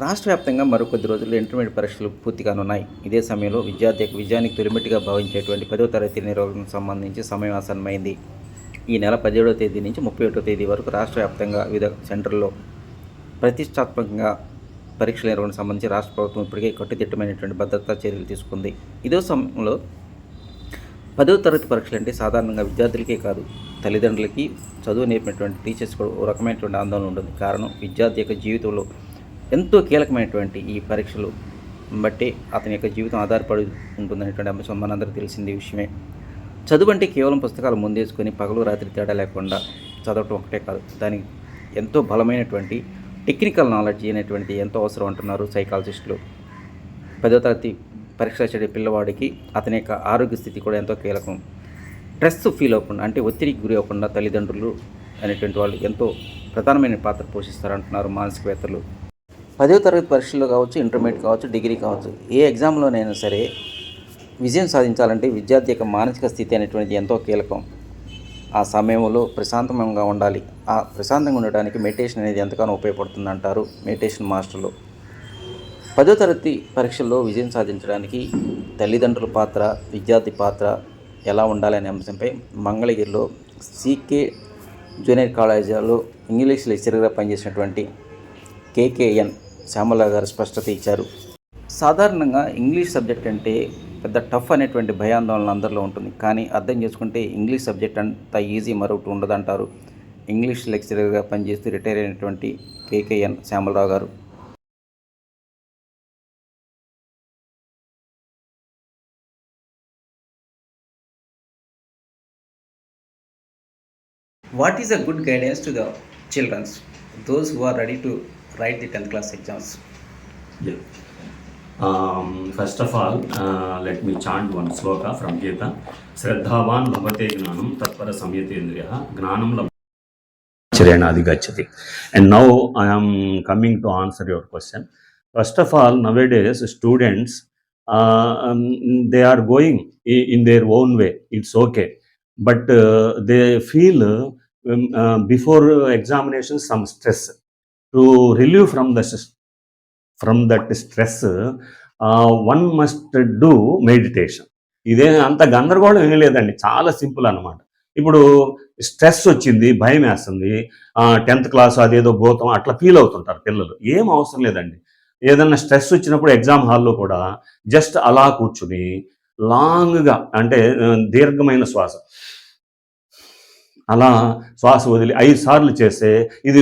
రాష్ట్ర వ్యాప్తంగా మరో కొద్ది రోజుల్లో ఇంటర్మీడియట్ పరీక్షలు పూర్తిగానున్నాయి ఇదే సమయంలో విద్యార్థి విజయానికి తొలిమెట్టుగా భావించేటువంటి పదో తరగతి నిర్వహణకు సంబంధించి సమయం ఆసన్నమైంది. ఈ నెల పదిహేడవ తేదీ నుంచి ముప్పై ఒకటో తేదీ వరకు రాష్ట్ర వ్యాప్తంగా వివిధ సెంటర్లో ప్రతిష్టాత్మకంగా పరీక్షల నిర్వహణకు సంబంధించి రాష్ట్ర ప్రభుత్వం ఇప్పటికే కట్టుదిట్టమైనటువంటి భద్రతా చర్యలు తీసుకుంది. ఇదే సమయంలో పదవ తరగతి పరీక్షలు అంటే సాధారణంగా విద్యార్థులకే కాదు తల్లిదండ్రులకి చదువు నేర్పినటువంటి టీచర్స్ కూడా ఒక రకమైనటువంటి ఆందోళన ఉంటుంది. కారణం విద్యార్థి యొక్క జీవితంలో ఎంతో కీలకమైనటువంటి ఈ పరీక్షలు బట్టి అతని యొక్క జీవితం ఆధారపడి ఉంటుందనేటువంటి అంశం మనందరూ తెలిసింది విషయమే. చదువు అంటే కేవలం పుస్తకాలు ముందేసుకొని పగలు రాత్రి తేడా లేకుండా చదవటం ఒకటే కాదు దానికి ఎంతో బలమైనటువంటి టెక్నికల్ నాలెడ్జ్ అనేటువంటిది ఎంతో అవసరం అంటున్నారు సైకాలజిస్టులు. పదో తరగతి పరీక్ష చేసే పిల్లవాడికి అతని యొక్క ఆరోగ్య స్థితి కూడా ఎంతో కీలకం. స్ట్రెస్ ఫీల్ అవ్వకుండా అంటే ఒత్తిడికి గురి అవ్వకుండా తల్లిదండ్రులు అనేటువంటి వాళ్ళు ఎంతో ప్రధానమైన పాత్ర పోషిస్తారంటున్నారు మానసికవేత్తలు. పదో తరగతి పరీక్షల్లో కావచ్చు ఇంటర్మీడియట్ కావచ్చు డిగ్రీ కావచ్చు ఏ ఎగ్జామ్లోనైనా సరే విజయం సాధించాలంటే విద్యార్థి యొక్క మానసిక స్థితి అనేటువంటిది ఎంతో కీలకం. ఆ సమయంలో ప్రశాంతంగా ఉండాలి. ఆ ప్రశాంతంగా ఉండడానికి మెడిటేషన్ అనేది ఎంతగానో ఉపయోగపడుతుంది అంటారు మెడిటేషన్ మాస్టర్లు. పదో తరగతి పరీక్షల్లో విజయం సాధించడానికి తల్లిదండ్రుల పాత్ర విద్యార్థి పాత్ర ఎలా ఉండాలి అనే అంశంపై మంగళగిరిలో సీకే జూనియర్ కాలేజీలో ఇంగ్లీష్ లెక్చరర్గా పనిచేసినటువంటి కేకేఎన్ శ్యామల గారు స్పష్టత ఇచ్చారు. సాధారణంగా ఇంగ్లీష్ సబ్జెక్ట్ అంటే పెద్ద టఫ్ అనేటువంటి భయాందోళన అందరిలో ఉంటుంది. కానీ అర్థం చేసుకుంటే ఇంగ్లీష్ సబ్జెక్ట్ అంత ఈజీ మరొకటి ఉండదంటారు. ఇంగ్లీష్ లెక్చరర్గా పనిచేస్తూ రిటైర్ అయినటువంటి కేకేఎన్ శ్యామలరావు గారు. What is a good guidance to the children, those who are ready to write the tenth class exams first of all let me chant one shloka from Gita శ్రద్ధావాన్ లభతే జ్ఞానం తత్పర సంయతేంద్రియ జ్ఞానం లభ్యరణాది గచ్చతి and now I'm coming to answer your question first of all nowadays students they are going in their own way it's okay but they feel before examination some stress to relieve from the from that stress one must do meditation ఇదే అంత గందరగోళం ఏం లేదండి. చాలా simple అనమాట ఇప్పుడు stress వచ్చింది భయం వేస్తుంది టెన్త్ క్లాస్ అదేదో భూతం అట్లా ఫీల్ అవుతుంటారు పిల్లలు. ఏం అవసరం లేదండి. ఏదన్నా స్ట్రెస్ వచ్చినప్పుడు ఎగ్జామ్ హాల్లో కూడా జస్ట్ అలా కూర్చుని లాంగ్గా అంటే దీర్ఘమైన శ్వాస. అలా శ్వాస వదిలి ఐదు సార్లు చేస్తే ఇది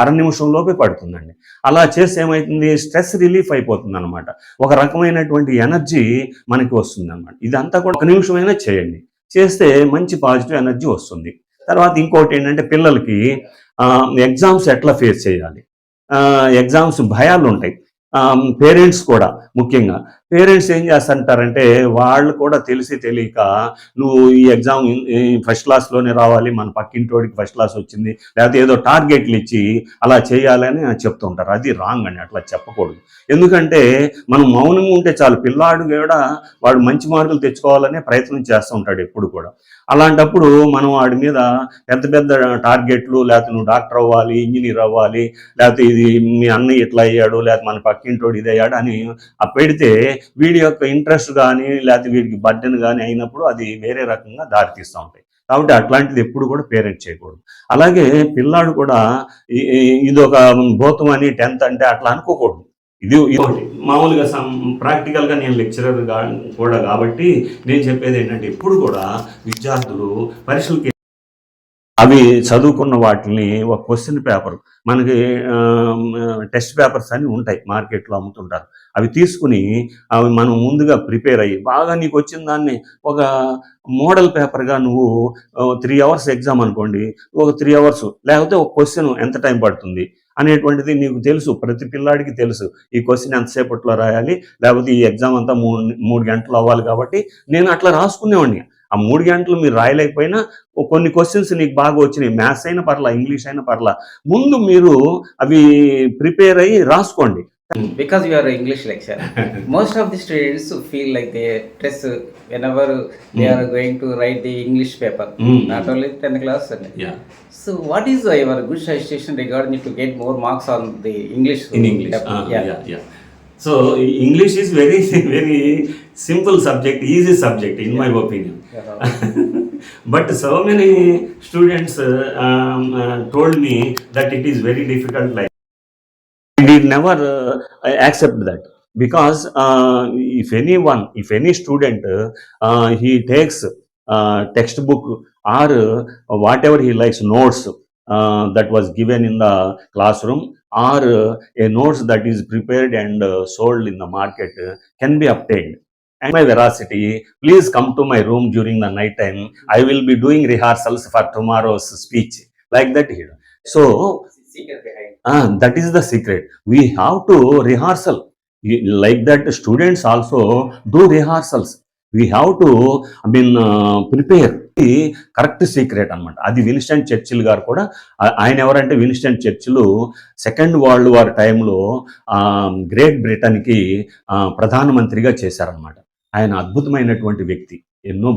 అర నిమిషంలోపే పడుతుందండి. అలా చేస్తే ఏమవుతుంది స్ట్రెస్ రిలీఫ్ అయిపోతుంది అనమాట ఒక రకమైనటువంటి ఎనర్జీ మనకి వస్తుంది అనమాట ఇదంతా కూడా ఒక నిమిషమైనా చేయండి. చేస్తే మంచి పాజిటివ్ ఎనర్జీ వస్తుంది. తర్వాత ఇంకోటి ఏంటంటే పిల్లలకి ఎగ్జామ్స్ ఎట్లా ఫేస్ చేయాలి? ఎగ్జామ్స్ భయాలు ఉంటాయి పేరెంట్స్ కూడా ముఖ్యంగా. పేరెంట్స్ ఏం చేస్తుంటారంటే వాళ్ళు కూడా తెలిసి తెలియక నువ్వు ఈ ఎగ్జామ్ ఫస్ట్ క్లాస్లోనే రావాలి మన పక్కింటోడికి ఫస్ట్ క్లాస్ వచ్చింది లేకపోతే ఏదో టార్గెట్లు ఇచ్చి అలా చేయాలని చెప్తుంటారు. అది రాంగ్ అండి అట్లా చెప్పకూడదు. ఎందుకంటే మనం మౌనంగా ఉంటే చాలు పిల్లాడు కూడా వాడు మంచి మార్కులు తెచ్చుకోవాలనే ప్రయత్నం చేస్తూ ఉంటాడు ఎప్పుడు కూడా. అలాంటప్పుడు మనం వాడి మీద పెద్ద పెద్ద టార్గెట్లు లేకపోతే నువ్వు డాక్టర్ అవ్వాలి ఇంజనీర్ అవ్వాలి లేకపోతే ఇది మీ అన్నయ్య ఇట్లా అయ్యాడు లేకపోతే మన పక్కింటోడు ఇది అయ్యాడు అని ఆ పెడితే వీడి యొక్క ఇంట్రెస్ట్ కానీ లేకపోతే వీడికి బర్డెన్ కానీ అయినప్పుడు అది వేరే రకంగా దారితీస్తూ ఉంటాయి. కాబట్టి అట్లాంటిది ఎప్పుడు కూడా పేరెంట్ చేయకూడదు. అలాగే పిల్లాడు కూడా ఇది ఒక భూతం అని టెన్త్ అంటే అట్లా అనుకోకూడదు. ఇది మామూలుగా సమ్ ప్రాక్టికల్గా నేను లెక్చరర్ కూడా కాబట్టి నేను చెప్పేది ఏంటంటే ఎప్పుడు కూడా విద్యార్థులు పరీక్షలకి అవి చదువుకున్న వాటిని ఒక క్వశ్చన్ పేపర్ మనకి టెస్ట్ పేపర్స్ అని ఉంటాయి మార్కెట్లో అమ్ముతుంటారు. అవి తీసుకుని అవి మనం ముందుగా ప్రిపేర్ అయ్యి బాగా నీకు వచ్చిన దాన్ని ఒక మోడల్ పేపర్గా నువ్వు త్రీ అవర్స్ ఎగ్జామ్ అనుకోండి ఒక త్రీ అవర్స్ లేకపోతే ఒక క్వశ్చన్ ఎంత టైం పడుతుంది అనేటువంటిది నీకు తెలుసు ప్రతి పిల్లాడికి తెలుసు. ఈ క్వశ్చన్ ఎంతసేపట్లో రాయాలి లేకపోతే ఈ ఎగ్జామ్ అంతా మూడు మూడు గంటలు అవ్వాలి కాబట్టి నేను అట్లా రాసుకునేవాడిని. ఆ మూడు గంటలు మీరు రాయలేకపోయినా కొన్ని క్వశ్చన్స్ నీకు బాగా వచ్చినాయి. మ్యాథ్స్ అయినా పర్లా ఇంగ్లీష్ అయినా పర్లా. ముందు మీరు అవి ప్రిపేర్ అయ్యి రాసుకోండి. Because you English lecture most of the students feel like they press whenever they are going to write the English paper not only tenth class so what is your good suggestion regarding to get more marks on the English in English So English is very, very simple subject, easy subject, in my opinion. Yeah. but so many students uh, um, uh, told me that it is very difficult. Like I did never uh, accept that because uh, if anyone, if any student, uh, he takes uh, textbook or uh, whatever he likes notes uh, that was given in the classroom or uh, a notes that is prepared and uh, sold in the market uh, can be obtained. And my veracity, please come to my room during the night time. I will be doing rehearsals for tomorrow's speech. Like that here. So Secret behind. Ah, that is the secret. We have to rehearsal. Like that, students also do rehearsals. We have to I mean prepare correct secret అన్నమాట. అది Winston Churchill గారు కూడా ఆయన ఎవరంటే Winston Churchill second world war టైంలో great బ్రిటన్కి ప్రధానమంత్రిగా చేశారనమాట ఆయన అద్భుతమైనటువంటి వ్యక్తి ఎన్నో